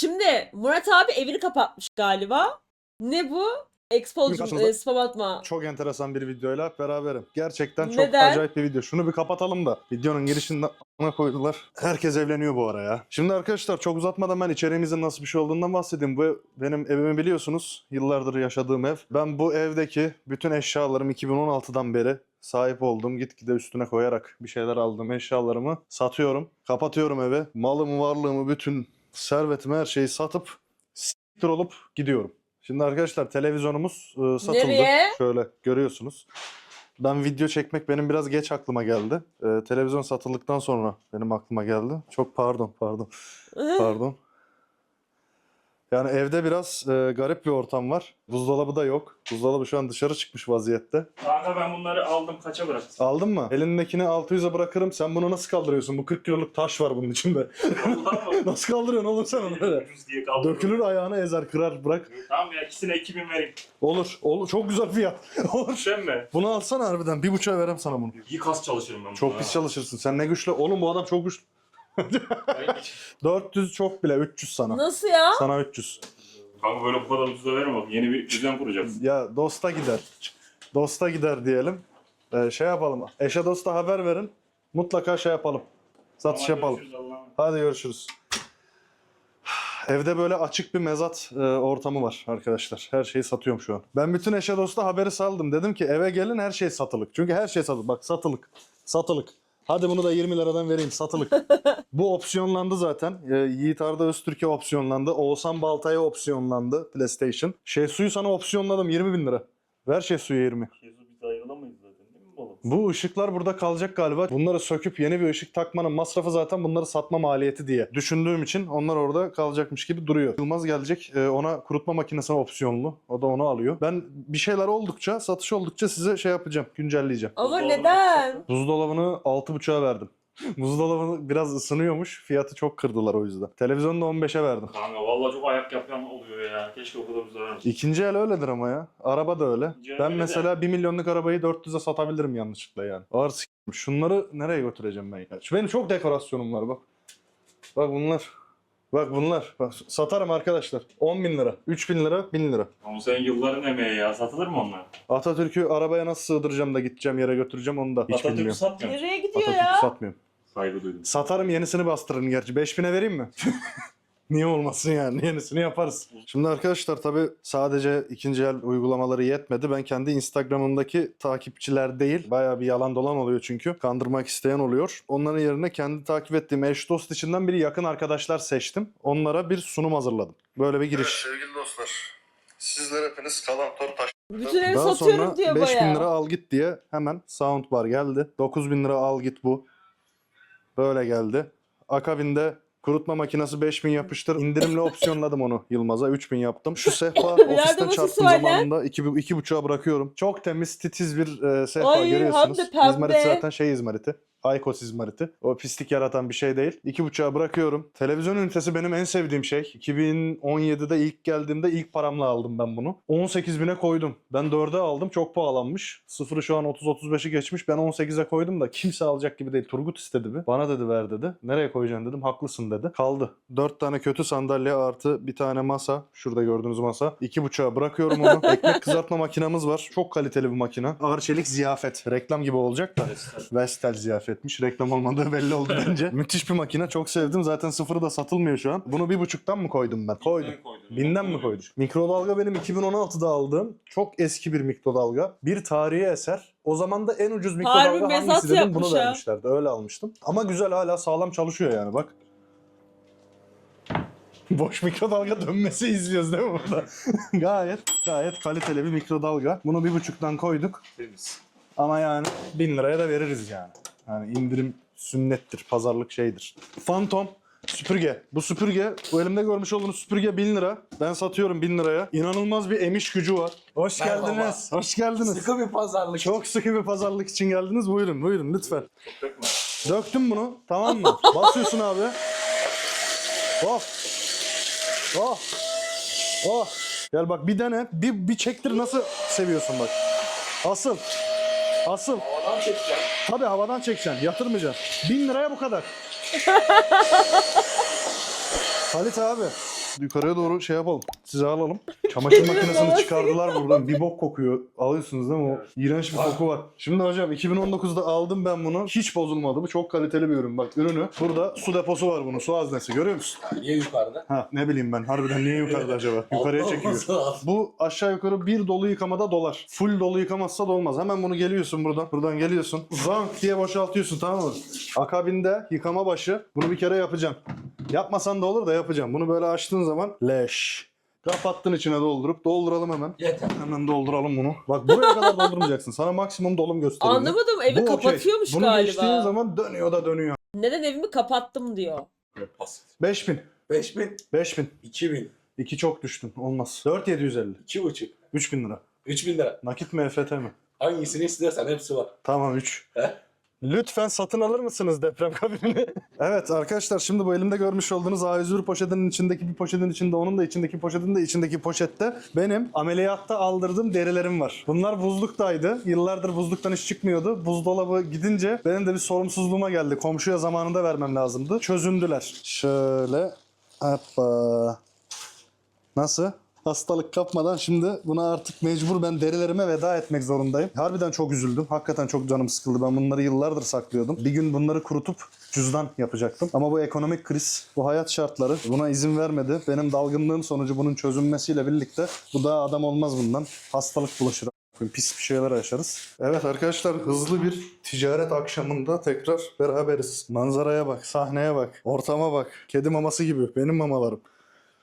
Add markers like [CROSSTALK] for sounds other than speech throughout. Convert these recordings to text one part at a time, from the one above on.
Şimdi Murat abi evini kapatmış galiba. Ne bu? Karşınızda- e, spam atma. Çok enteresan bir videoyla beraberim. Gerçekten çok Neden? acayip bir video. Şunu bir kapatalım da. Videonun girişinde ona koydular. Herkes evleniyor bu ara ya. Şimdi arkadaşlar çok uzatmadan ben içeriğimizin nasıl bir şey olduğundan bahsedeyim. Bu ev- benim evimi biliyorsunuz. Yıllardır yaşadığım ev. Ben bu evdeki bütün eşyalarım 2016'dan beri sahip olduğum gitgide üstüne koyarak bir şeyler aldığım eşyalarımı satıyorum. Kapatıyorum eve. Malımı, varlığımı, bütün servetimi, her şeyi satıp siktir olup gidiyorum. Şimdi arkadaşlar televizyonumuz e, satıldı. Nereye? Şöyle görüyorsunuz. Ben video çekmek benim biraz geç aklıma geldi. E, televizyon satıldıktan sonra benim aklıma geldi. Çok pardon, pardon, pardon. Yani evde biraz e, garip bir ortam var. Buzdolabı da yok. Buzdolabı şu an dışarı çıkmış vaziyette. Kanka ben bunları aldım kaça bıraktım? Aldın mı? Elindekini 600'e bırakırım. Sen bunu nasıl kaldırıyorsun? Bu 40 kiloluk taş var bunun içinde. Mı? [LAUGHS] nasıl kaldırıyorsun oğlum sen onu böyle? Ucuz diye kaldım. Dökülür ayağına ezer kırar bırak. Tamam ya ikisine 2000 vereyim. Olur. Olur. Çok güzel fiyat. [LAUGHS] Olur. Sen mi? Bunu alsana harbiden. Bir buçuğa verem sana bunu. İyi kas çalışırım ben Çok buna pis çalışırsın. Sen ne güçlü. Oğlum bu adam çok güçlü. Ay, 400 çok bile. 300 sana. Nasıl ya? Sana 300. Kanka böyle bu kadar ucuza verme bak. Yeni bir düzen kuracağız. Ya dosta gider. Dosta gider diyelim. Ee, şey yapalım. Eşe dosta haber verin. Mutlaka şey yapalım. Satış Tamam, yapalım. görüşürüz, Allah'a emanet. Hadi görüşürüz. Evde böyle açık bir mezat e, ortamı var arkadaşlar. Her şeyi satıyorum şu an. Ben bütün eşe dosta haberi saldım. Dedim ki eve gelin her şey satılık. Çünkü her şey satılık. Bak satılık. Satılık. Hadi bunu da 20 liradan vereyim satılık. [LAUGHS] Bu opsiyonlandı zaten. E, Yiğit Arda Öztürk'e opsiyonlandı. Oğuzhan Baltay'a opsiyonlandı PlayStation. Şey suyu sana opsiyonladım 20 bin lira. Ver şey suyu 20. Kezu biz ayrılamayız zaten değil mi oğlum? Bu ışıklar burada kalacak galiba. Bunları söküp yeni bir ışık takmanın masrafı zaten bunları satma maliyeti diye düşündüğüm için onlar orada kalacakmış gibi duruyor. Yılmaz gelecek e, ona kurutma makinesi opsiyonlu. O da onu alıyor. Ben bir şeyler oldukça, satış oldukça size şey yapacağım, güncelleyeceğim. Ama Buzdolabı neden? Buzdolabını 6.5'a verdim. [LAUGHS] Buzdolabını biraz ısınıyormuş. Fiyatı çok kırdılar o yüzden. Televizyonu da 15'e verdim. Kanka vallahi çok ayak yapan oluyor ya. Keşke o kadar ucuza vermesin. İkinci el öyledir ama ya. Araba da öyle. İkinci Ben öyle de. mesela 1 milyonluk arabayı 400'e satabilirim yanlışlıkla yani. Ağır s***. Şunları nereye götüreceğim ben ya? Şu benim çok dekorasyonum var bak. Bak bunlar. Bak bunlar. Bak satarım arkadaşlar. 10 bin lira. 3 bin lira, 1000 lira. Ama senin yılların emeği ya. Satılır mı onlar? Atatürk'ü arabaya nasıl sığdıracağım da gideceğim yere götüreceğim onu da hiç Atatürk'ü bilmiyorum. satmıyor? Nereye gidiyor Atatürk'ü ya? satmıyorum. Saygı duydum. Satarım yenisini bastırırım gerçi. 5000'e vereyim mi? [LAUGHS] Niye olmasın yani? Yenisini yaparız. Şimdi arkadaşlar tabii sadece ikinci el uygulamaları yetmedi. Ben kendi Instagram'ımdaki takipçiler değil. Bayağı bir yalan dolan oluyor çünkü. Kandırmak isteyen oluyor. Onların yerine kendi takip ettiğim eş dost içinden biri yakın arkadaşlar seçtim. Onlara bir sunum hazırladım. Böyle bir giriş. sevgili dostlar. Sizler hepiniz kalan top taş Bütün evi daha satıyorum sonra diyor 5000 baya. lira al git diye hemen soundbar geldi. 9000 lira al git bu. Böyle geldi. Akabinde kurutma makinesi 5000 yapıştır. İndirimli opsiyonladım onu Yılmaz'a. 3000 yaptım. Şu sehpa [LAUGHS] ofisten çarptığım zamanında 2 iki, buçuğa bırakıyorum. Çok temiz titiz bir e, sehpa Ay, görüyorsunuz. hem de pembe. İzmarit zaten şey izmariti. Aykos izmariti. O pislik yaratan bir şey değil. İki buçuğa bırakıyorum. Televizyon ünitesi benim en sevdiğim şey. 2017'de ilk geldiğimde ilk paramla aldım ben bunu. 18 bine koydum. Ben 4'e aldım. Çok pahalanmış. Sıfırı şu an 30-35'i geçmiş. Ben 18'e koydum da kimse alacak gibi değil. Turgut istedi bir. Bana dedi ver dedi. Nereye koyacaksın dedim. Haklısın dedi. Kaldı. 4 tane kötü sandalye artı bir tane masa. Şurada gördüğünüz masa. İki buçuğa bırakıyorum onu. [LAUGHS] Ekmek kızartma makinamız var. Çok kaliteli bir makine. Ağır çelik ziyafet. Reklam gibi olacak da. Vestel ziyafetmiş. Reklam olmadığı belli oldu bence. [LAUGHS] Müthiş bir makine. Çok sevdim. Zaten sıfırı da satılmıyor şu an. Bunu bir buçuktan mı koydum ben? Koydum. Binden mi koydum? Mikrodalga benim 2016'da aldığım çok eski bir mikrodalga. Bir tarihi eser. O zaman da en ucuz Harbi mikrodalga mezat hangisi dedim bunu yapmış ha. vermişlerdi. Öyle almıştım. Ama güzel hala sağlam çalışıyor yani bak. [LAUGHS] Boş mikrodalga dönmesi izliyoruz değil mi burada? [LAUGHS] gayet gayet kaliteli bir mikrodalga. Bunu bir buçuktan koyduk. Temiz. Ama yani bin liraya da veririz yani. Yani indirim sünnettir, pazarlık şeydir. Phantom süpürge. Bu süpürge, bu elimde görmüş olduğunuz süpürge 1000 lira. Ben satıyorum 1000 liraya. İnanılmaz bir emiş gücü var. Hoş Merhaba. geldiniz. Hoş geldiniz. Sıkı bir pazarlık. Çok sıkı bir pazarlık için geldiniz. Buyurun, buyurun lütfen. Döktüm bunu, tamam mı? [LAUGHS] Basıyorsun abi. Oh. Oh. Oh. Gel bak bir dene. Bir, bir çektir nasıl seviyorsun bak. Asıl. Asıl. Havadan çekeceğim. Tabii havadan çekeceksin. Yatırmayacaksın. Bin liraya bu kadar. [LAUGHS] Halit abi. yukarıya doğru şey yapalım. Size alalım. Çamaşır makinesini çıkardılar buradan. Bir bok kokuyor. Alıyorsunuz değil mi? O iğrenç bir koku var. Şimdi hocam 2019'da aldım ben bunu. Hiç bozulmadı. Bu çok kaliteli bir ürün. Bak ürünü. Burada su deposu var bunun. Su haznesi. Görüyor musun? Niye yukarıda? Ha ne bileyim ben. Harbiden niye yukarıda [LAUGHS] acaba? Yukarıya Altta çekiyor. olması lazım. Bu aşağı yukarı bir dolu yıkamada dolar. Full dolu yıkamazsa da olmaz. Hemen bunu geliyorsun buradan. Buradan geliyorsun. Zank diye boşaltıyorsun tamam mı? Akabinde yıkama başı. Bunu bir kere yapacaksın. Yapmasan da olur da yapacağım. Bunu böyle açtığın zaman leş. Kapattın içine doldurup dolduralım hemen. Yeter. Hemen dolduralım bunu. Bak buraya kadar doldurmayacaksın. Sana maksimum dolum gösteriyor. Anlamadım evi Bu okey. kapatıyormuş Bunu galiba. geçtiğin zaman dönüyor da dönüyor. Neden evimi kapattım diyor. Basit. 5000. 5000, 5000. 2000, 2 çok düştün. Olmaz. 4750. 2,5, 3000 lira. 3000 lira. Nakit mi EFT mi? Hangisini istersen hepsi var. Tamam 3. He? Lütfen satın alır mısınız deprem kabinini? [LAUGHS] evet arkadaşlar şimdi bu elimde görmüş olduğunuz A101 poşetinin içindeki bir poşetin içinde onun da içindeki poşetin de içindeki poşette benim ameliyatta aldırdığım derilerim var. Bunlar buzluktaydı. Yıllardır buzluktan hiç çıkmıyordu. Buzdolabı gidince benim de bir sorumsuzluğuma geldi. Komşuya zamanında vermem lazımdı. Çözündüler. Şöyle. Hoppa. Nasıl? Hastalık kapmadan şimdi buna artık mecbur ben derilerime veda etmek zorundayım. Harbiden çok üzüldüm. Hakikaten çok canım sıkıldı. Ben bunları yıllardır saklıyordum. Bir gün bunları kurutup cüzdan yapacaktım. Ama bu ekonomik kriz, bu hayat şartları buna izin vermedi. Benim dalgınlığım sonucu bunun çözülmesiyle birlikte bu daha adam olmaz bundan. Hastalık bulaşır. Pis bir şeyler yaşarız. Evet arkadaşlar hızlı bir ticaret akşamında tekrar beraberiz. Manzaraya bak, sahneye bak, ortama bak. Kedi maması gibi benim mamalarım.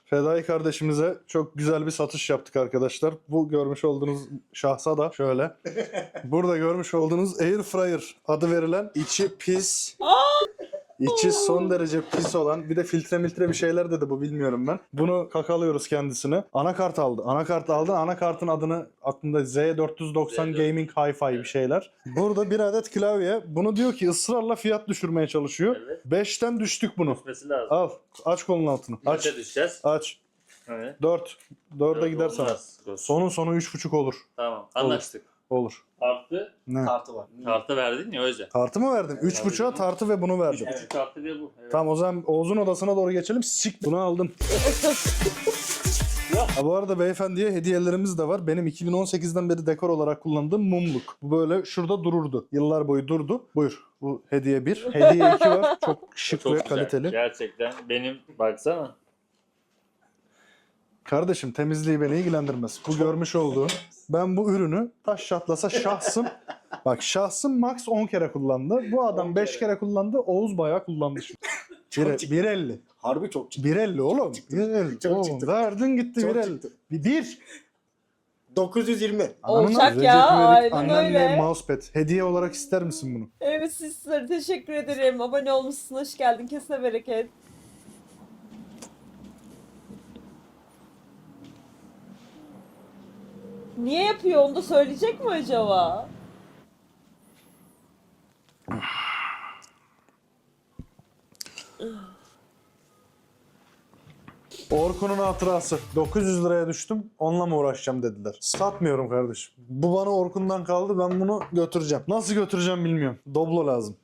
Fedai kardeşimize çok güzel bir satış yaptık arkadaşlar. Bu görmüş olduğunuz şahsa da şöyle. [LAUGHS] Burada görmüş olduğunuz Air Fryer adı verilen içi pis. İçi son derece pis olan bir de filtre miltre bir şeyler dedi bu bilmiyorum ben. Bunu kakalıyoruz kendisine. Anakart aldı. Anakart aldı. Anakartın adını aklında Z490 Gaming Hi-Fi bir şeyler. Burada bir adet klavye. Bunu diyor ki ısrarla fiyat düşürmeye çalışıyor. Evet. 5'ten düştük bunu. Düşmesi lazım. Al. Aç kolun altını. Aç. Kaça düşeceğiz? Aç. Evet. 4. 4'e Dört gider sana. olmaz. Sonun sonu 3.5 olur. Tamam. Anlaştık. Olur. Artı Ne? Kartı var. tartı verdin ya Özcan. Tartı mı verdim? 3.5'a tartı ve bunu verdim. Üç buçuk tartı bir bu. Evet. Tamam o zaman Oğuz'un odasına doğru geçelim. Sik bunu aldım. [LAUGHS] Ha, bu arada beyefendiye hediyelerimiz de var. Benim 2018'den beri dekor olarak kullandığım mumluk. Bu böyle şurada dururdu. Yıllar boyu durdu. Buyur. Bu hediye 1. Hediye 2 var. Çok şık Çok ve güzel. kaliteli. Gerçekten. Benim baksana. Kardeşim temizliği beni ilgilendirmez. Bu görmüş olduğun. Ben bu ürünü taş çatlasa şahsım. Bak şahsım max 10 kere kullandı. Bu adam 10 5 kere. kere kullandı. Oğuz bayağı kullandı şimdi. [LAUGHS] Çok Bir- çıktı. 1.50. Harbi çok çıktı. 1.50 oğlum. 1.50. Çok Oğlum, çıktı. Verdin gitti Çok 1.50. çıktı. Bir. bir. 920. Olacak Recep ya, İvedik aynen öyle. mousepad. Hediye olarak ister misin bunu? Evet sizlere teşekkür ederim. Abone olmuşsun. Hoş geldin. Kesine bereket. Niye yapıyor onu da söyleyecek mi acaba? Orkun'un hatırası. 900 liraya düştüm. Onunla mı uğraşacağım dediler. Satmıyorum kardeşim. Bu bana Orkun'dan kaldı. Ben bunu götüreceğim. Nasıl götüreceğim bilmiyorum. Doblo lazım.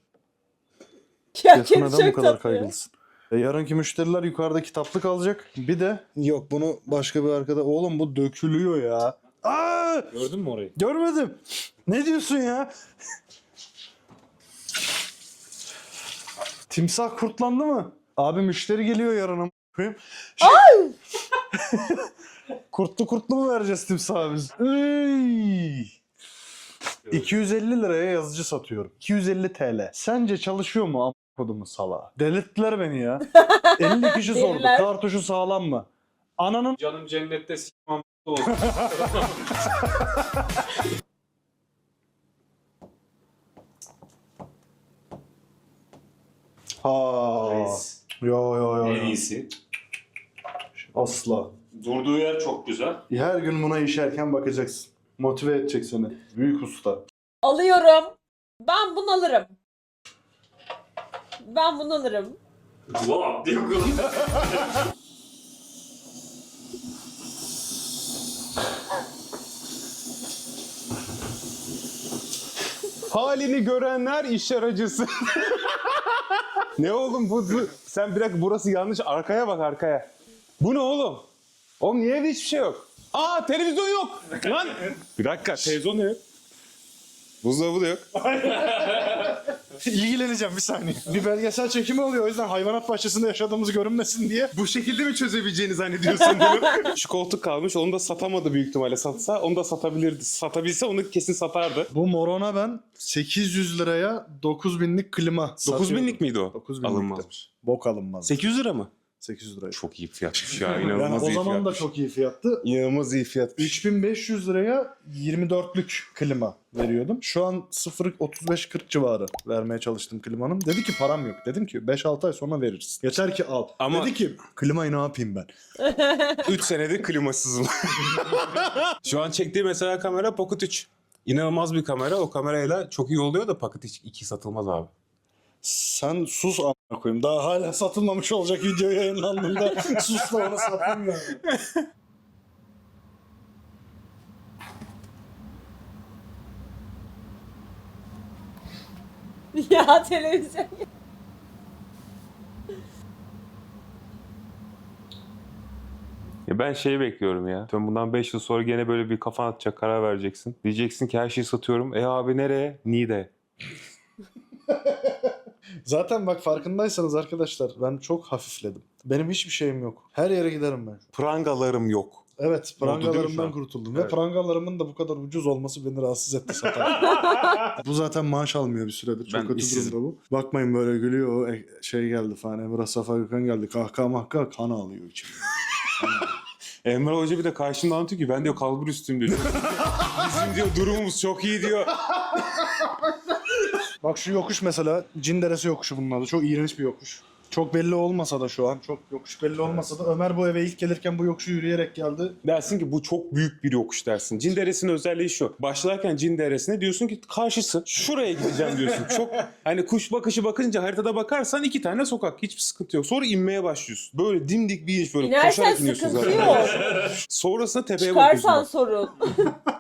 Ya kedi neden bu kadar kaygılısın? E, yarınki müşteriler yukarıda kitaplık alacak. Bir de yok bunu başka bir arkada. Oğlum bu dökülüyor ya. Gördün mü orayı? Görmedim. Ne diyorsun ya? Timsah kurtlandı mı? Abi müşteri geliyor yarın koyayım. [LAUGHS] kurtlu kurtlu mu vereceğiz timsahı biz? Iy. 250 liraya yazıcı satıyorum. 250 TL. Sence çalışıyor mu am kodumu salağa? Delirttiler beni ya. [LAUGHS] 50 kişi sordu. Kartuşu sağlam mı? Ananın Canım cennette s**mam ha. Yo yo yo. En yo. iyisi. Asla. Durduğu yer çok güzel. Her gün buna işerken bakacaksın. Motive edecek seni. Büyük usta. Alıyorum. Ben bunu alırım. Ben bunu alırım. Wow diyor [LAUGHS] Halini görenler işler acısı. ne oğlum bu, bu- sen bir dakika burası yanlış arkaya bak arkaya. Bu ne oğlum? Oğlum niye evde hiçbir şey yok? Aa televizyon yok. Lan. Bir dakika televizyon yok. Buzdolabı da yok. [LAUGHS] [LAUGHS] İlgileneceğim bir saniye. Bir belgesel çekimi oluyor o yüzden hayvanat bahçesinde yaşadığımız görünmesin diye. Bu şekilde mi çözebileceğini zannediyorsun bunu? [LAUGHS] Şu koltuk kalmış onu da satamadı büyük ihtimalle. Satsa onu da satabilirdi. Satabilse onu kesin satardı. Bu morona ben 800 liraya 9000'lik klima 9000'lik miydi o? 9000'likti. Alınmazmış. Bok alınmaz. 800 lira mı? 800 liraya. Çok iyi fiyatmış ya. [LAUGHS] Yani İnanılmaz o iyi zaman da fiyatmış. çok iyi fiyattı. İnanılmaz iyi fiyatmış. 3500 liraya 24'lük klima veriyordum. Şu an 0.35-40 civarı vermeye çalıştım klimanın. Dedi ki param yok. Dedim ki 5-6 ay sonra veririz. Yeter ki al. Ama- Dedi ki klimayı ne yapayım ben? [LAUGHS] 3 senedir klimasızım. [LAUGHS] Şu an çektiği mesela kamera Pocket 3. İnanılmaz bir kamera. O kamerayla çok iyi oluyor da Pocket 2 satılmaz abi. Sen sus koyayım. Daha hala satılmamış olacak video yayınlandığında [LAUGHS] sus da onu satayım ben. [LAUGHS] ya televizyon. Ya ben şeyi bekliyorum ya. Sen bundan 5 yıl sonra gene böyle bir kafan atacak karar vereceksin. Diyeceksin ki her şeyi satıyorum. E abi nereye? Niğde. [LAUGHS] Zaten bak farkındaysanız arkadaşlar ben çok hafifledim. Benim hiçbir şeyim yok. Her yere giderim ben. Prangalarım yok. Evet prangalarımdan an? kurtuldum. Ve Evet. prangalarımın da bu kadar ucuz olması beni rahatsız etti satar. [LAUGHS] bu zaten maaş almıyor bir süredir. Çok Ben kötü işsizim. durumda bu. Bakmayın böyle gülüyor. O e- şey geldi falan. Emrah Safa Gökhan geldi. Kahkaha mahkaha kan ağlıyor içimde. [LAUGHS] Emre Hoca bir de karşımda anlatıyor ki ben diyor kalbur üstüm diyor. [LAUGHS] Bizim diyor durumumuz çok iyi diyor. Bak şu yokuş mesela Cin Deresi yokuşu bunun adı. Çok iğrenç bir yokuş. Çok belli olmasa da şu an. Çok yokuş belli olmasa da Ömer bu eve ilk gelirken bu yokuşu yürüyerek geldi. Dersin ki bu çok büyük bir yokuş dersin. Cin Deresi'nin özelliği şu. Başlarken Cin Deresi'ne diyorsun ki karşısı. Şuraya gideceğim diyorsun. Çok [LAUGHS] hani kuş bakışı bakınca haritada bakarsan iki tane sokak. Hiçbir sıkıntı yok. Sonra inmeye başlıyorsun. Böyle dimdik bir iniş böyle İnersen koşarak iniyorsun sıkıntı zaten. yok. Sonrasında tepeye bakıyorsun. Çıkarsan bak. sorun. [LAUGHS]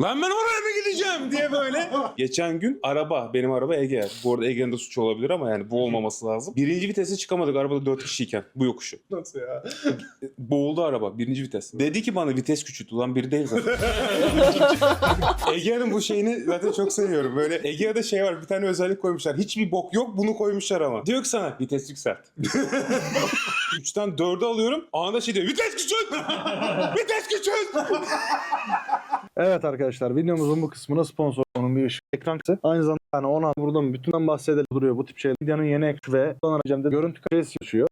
Lan ben oraya mı gideceğim diye böyle. [LAUGHS] Geçen gün araba, benim araba Ege. Bu arada Ege'nin de suçu olabilir ama yani bu olmaması lazım. Birinci vitese çıkamadık arabada dört kişiyken bu yokuşu. Nasıl ya? [LAUGHS] Boğuldu araba birinci vites. Dedi ki bana vites küçült. Ulan biri değil zaten. [LAUGHS] Ege'nin bu şeyini zaten çok seviyorum. Böyle Ege'de şey var bir tane özellik koymuşlar. Hiçbir bok yok bunu koymuşlar ama. Diyor ki sana vites yükselt. Üçten dörde alıyorum. Anında şey diyor vites küçült. vites küçült. Evet arkadaşlar videomuzun bu kısmına sponsor onun bir ışık ekran kısı. Aynı zamanda yani ona buradan bütünden bahsedelim duruyor bu tip şeyler. Videonun yeni ek ve kullanacağım de görüntü kalitesi yaşıyor.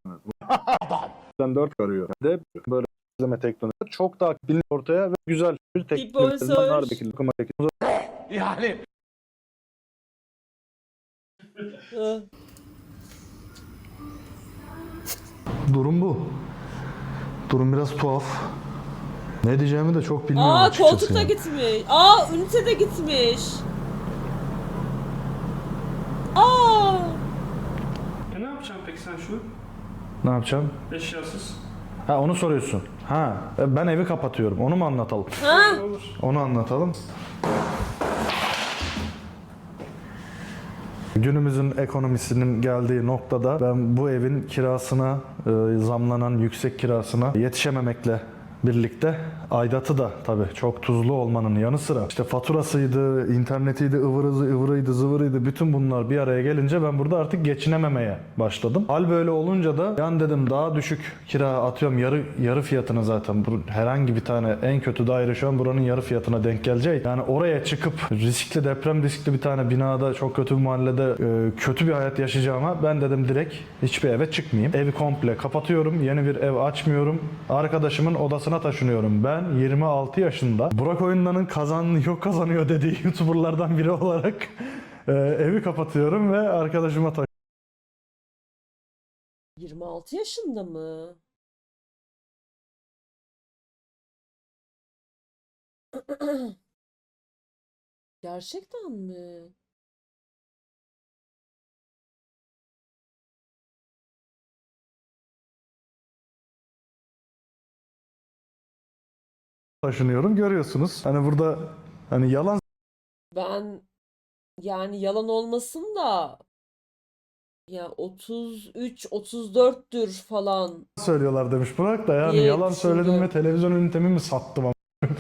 Ben 4 görüyor. De böyle izleme teknolojisi çok daha bilin ortaya ve güzel bir teknoloji. sponsor. Hı. Durum bu. Durum biraz tuhaf. Ne diyeceğimi de çok bilmiyorum Aa açıkçası. koltuk da gitmiş. Aa ünite de gitmiş. Aa. E ne yapacaksın peki sen şu Ne yapacağım? eşyasız? Ha onu soruyorsun. Ha e, ben evi kapatıyorum. Onu mu anlatalım? Ha? Olur. Onu anlatalım. Günümüzün ekonomisinin geldiği noktada ben bu evin kirasına, e, zamlanan yüksek kirasına yetişememekle birlikte aidatı da tabii çok tuzlu olmanın yanı sıra işte faturasıydı, internetiydi, ıvırızı, ıvırıydı, zıvırıydı bütün bunlar bir araya gelince ben burada artık geçinememeye başladım. Hal böyle olunca da yan dedim daha düşük kira atıyorum yarı yarı fiyatına zaten herhangi bir tane en kötü daire şu an buranın yarı fiyatına denk gelecek. Yani oraya çıkıp riskli deprem riskli bir tane binada çok kötü bir mahallede e, kötü bir hayat yaşayacağıma ben dedim direkt hiçbir eve çıkmayayım. Evi komple kapatıyorum. Yeni bir ev açmıyorum. Arkadaşımın odasına taşınıyorum. Ben 26 yaşında. Burak Oyundan'ın kazan yok kazanıyor dediği [LAUGHS] YouTuber'lardan biri olarak e, evi kapatıyorum ve arkadaşıma taşınıyorum. 26 yaşında mı? [CLEARS THROAT] Gerçekten mi? Taşınıyorum. Görüyorsunuz. Hani burada hani yalan Ben yani yalan olmasın da Ya 33 34'tür falan. söylüyorlar demiş Burak da yani Diye yalan düşündüm. söyledim ve televizyon ünitemi mi sattım ama. [LAUGHS]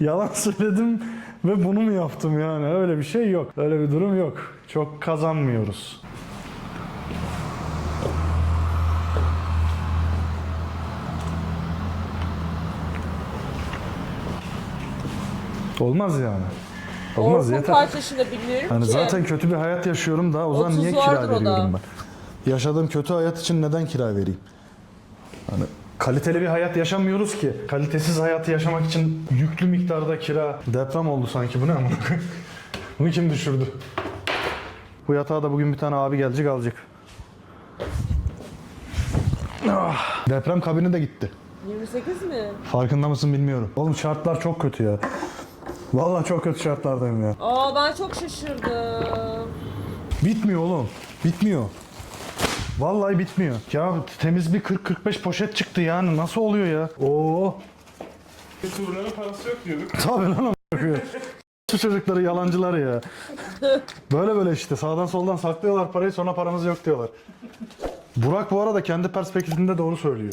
yalan söyledim ve bunu mu yaptım yani öyle bir şey yok. Öyle bir durum yok. Çok kazanmıyoruz. Olmaz yani. Olmaz Orkun yeter. kaç yaşında bilmiyorum Hani ki. zaten kötü bir hayat yaşıyorum da o zaman 30 niye kira vardır o da. veriyorum ben? Yaşadığım kötü hayat için neden kira vereyim? Hani kaliteli bir hayat yaşamıyoruz ki. Kalitesiz hayatı yaşamak için yüklü miktarda kira. Deprem oldu sanki bu ne ama? [LAUGHS] Bunu kim düşürdü? Bu yatağa da bugün bir tane abi gelecek alacak. Ah, deprem kabini de gitti. 28 mi? Farkında mısın bilmiyorum. Oğlum şartlar çok kötü ya. Vallahi çok kötü şartlardayım ya. Aa ben çok şaşırdım. Bitmiyor oğlum. Bitmiyor. Vallahi bitmiyor. Ya temiz bir 40-45 poşet çıktı yani. Nasıl oluyor ya? Oo. Turların parası yok diyorduk. Tabii lan ama. Şu [LAUGHS] çocukları yalancılar ya. Böyle böyle işte sağdan soldan saklıyorlar parayı sonra paramız yok diyorlar. Burak bu arada kendi perspektifinde doğru söylüyor.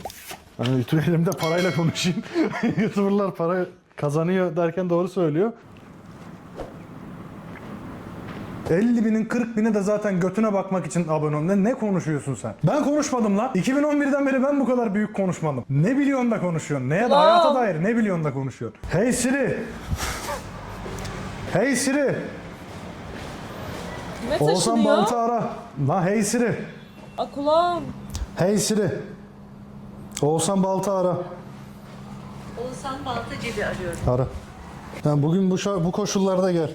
Hani elimde parayla konuşayım. [LAUGHS] YouTuber'lar para kazanıyor derken doğru söylüyor. 50 binin 40 bini de zaten götüne bakmak için abone ol. Ne, ne konuşuyorsun sen? Ben konuşmadım lan. 2011'den beri ben bu kadar büyük konuşmadım. Ne biliyorsun da konuşuyorsun? Neye da Ulan! hayata dair ne biliyorsun da konuşuyorsun? Hey Siri. Hey Siri. Oğuzhan taşınıyor? Balt'ı ara. Lan hey Siri. Aa kulağım. Hey Siri. Oğuzhan Balt'ı ara. Oğuzhan Baltacı'yı arıyorum. Ara. Sen bugün bu, şa- bu koşullarda gel.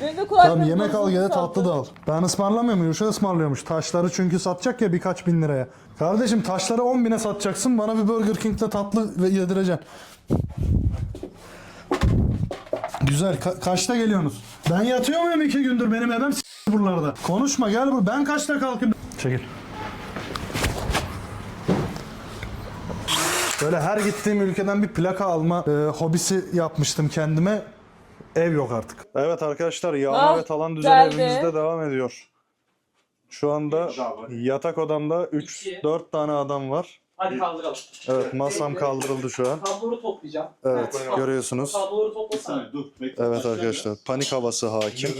Benim de kulaklarım Tamam yemek al gel zaten. tatlı da al. Ben ısmarlamıyorum Yuşa ısmarlıyormuş. Taşları çünkü satacak ya birkaç bin liraya. Kardeşim taşları 10 bine satacaksın bana bir Burger King'de tatlı ve yedireceksin. Güzel. Ka- kaçta geliyorsunuz? Ben yatıyor muyum iki gündür? Benim evim s- buralarda. Konuşma gel bur. Ben kaçta kalkayım? Çekil. Böyle her gittiğim ülkeden bir plaka alma e, hobisi yapmıştım kendime. Ev yok artık. Evet arkadaşlar yağma Ah, ve talan geldi. düzeni evimizde devam ediyor. Şu anda yatak odamda 3-4 tane adam var. Hadi kaldıralım. Evet masam kaldırıldı şu an. Kabloları toplayacağım. Evet görüyorsunuz. Kabloları toplasana. Evet arkadaşlar panik havası hakim.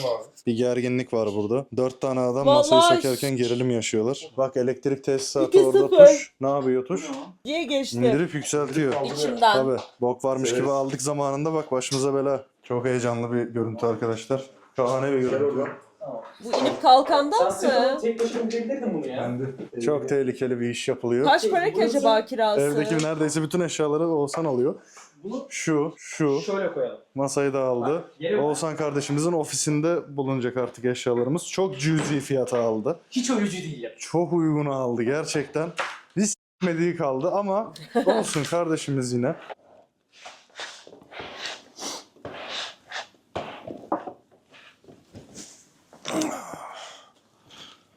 Bir gerginlik var burada. 4 tane adam Vallahi masayı sökerken gerilim yaşıyorlar. Bak elektrik tesisatı 2-0. orada tuş. Ne yapıyor tuş? Diye geçti. İndirip yükseltiyor. İçimden. Tabii. Bok varmış gibi aldık zamanında bak başımıza bela. Çok heyecanlı bir görüntü arkadaşlar. Şahane bir görüntü. Bu inip kalkandan Sen sırf mı? tek başına bitirebilirdin bunu ya. Çok tehlikeli bir iş yapılıyor. Kaç para ki acaba kirası? Evdeki neredeyse bütün eşyaları Oğuzhan alıyor. Bunu Şu, şu, şöyle koyalım. masayı da aldı. Yere bak. Oğuzhan kardeşimizin ofisinde bulunacak artık eşyalarımız. Çok cüzi fiyata aldı. Hiç ölücü değil ya. Çok uygun aldı gerçekten. Bir s**mediği kaldı ama [LAUGHS] olsun kardeşimiz yine.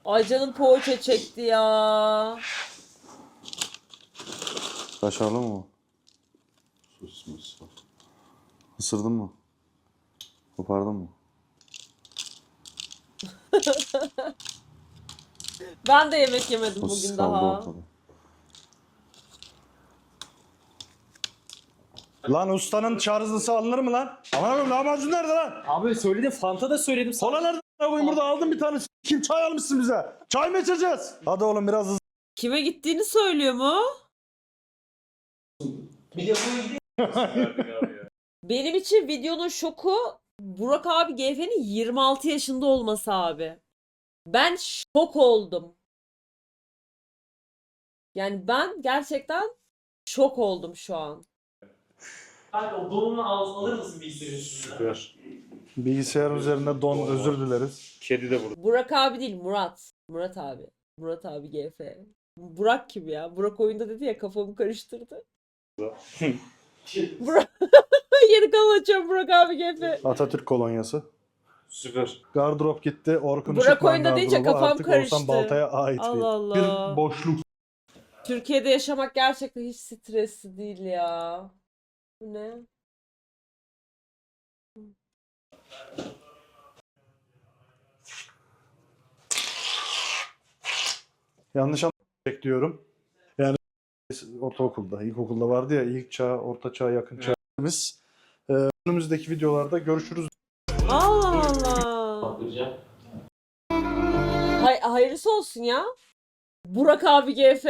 Ay canım poğaça çekti ya. Kaşarlı mı? Isırdın mı? Kopardın mı? [LAUGHS] Ben de yemek yemedim Sosis bugün kaldı daha. ortada. Lan ustanın çarızlısı alınır mı lan? Aman abim lahmacun nerede lan? Abi söyledim Fanta da söyledim. Kola nerede? Koyayım burada aldım bir tane. Kim çay almışsın bize? Çay mı içeceğiz? Hadi oğlum biraz hızlı. Kime gittiğini söylüyor mu? Bir de bu ilgili [LAUGHS] Benim için videonun şoku Burak abi GF'nin 26 yaşında olması abi. Ben şok oldum. Yani ben gerçekten şok oldum şu an. Abi o donunu al, alır mısın bilgisayarın üstüne? Süper. Bilgisayarın üzerinde don özür dileriz. Kedi de burada. Burak abi değil Murat. Murat abi. Murat abi GF. Burak kim ya? Burak oyunda dedi ya kafamı karıştırdı. [LAUGHS] Burak. [LAUGHS] Yeni kanal açıyorum Burak abi GF. Atatürk kolonyası. Süper. Gardırop gitti. Orkun Burak Işıkman oyunda deyince kafam artık karıştı. Oğuzhan Balta'ya ait Allah bir, Allah. bir boşluk. Türkiye'de yaşamak gerçekten hiç stresli değil ya. Bu ne? Yanlış anlamak diyorum. Yani ortaokulda, ilkokulda vardı ya ilk çağ, orta çağ, yakın evet. çağımız. Ee, önümüzdeki videolarda görüşürüz. Allah Allah. Hay hayırlısı olsun ya. Burak abi GF.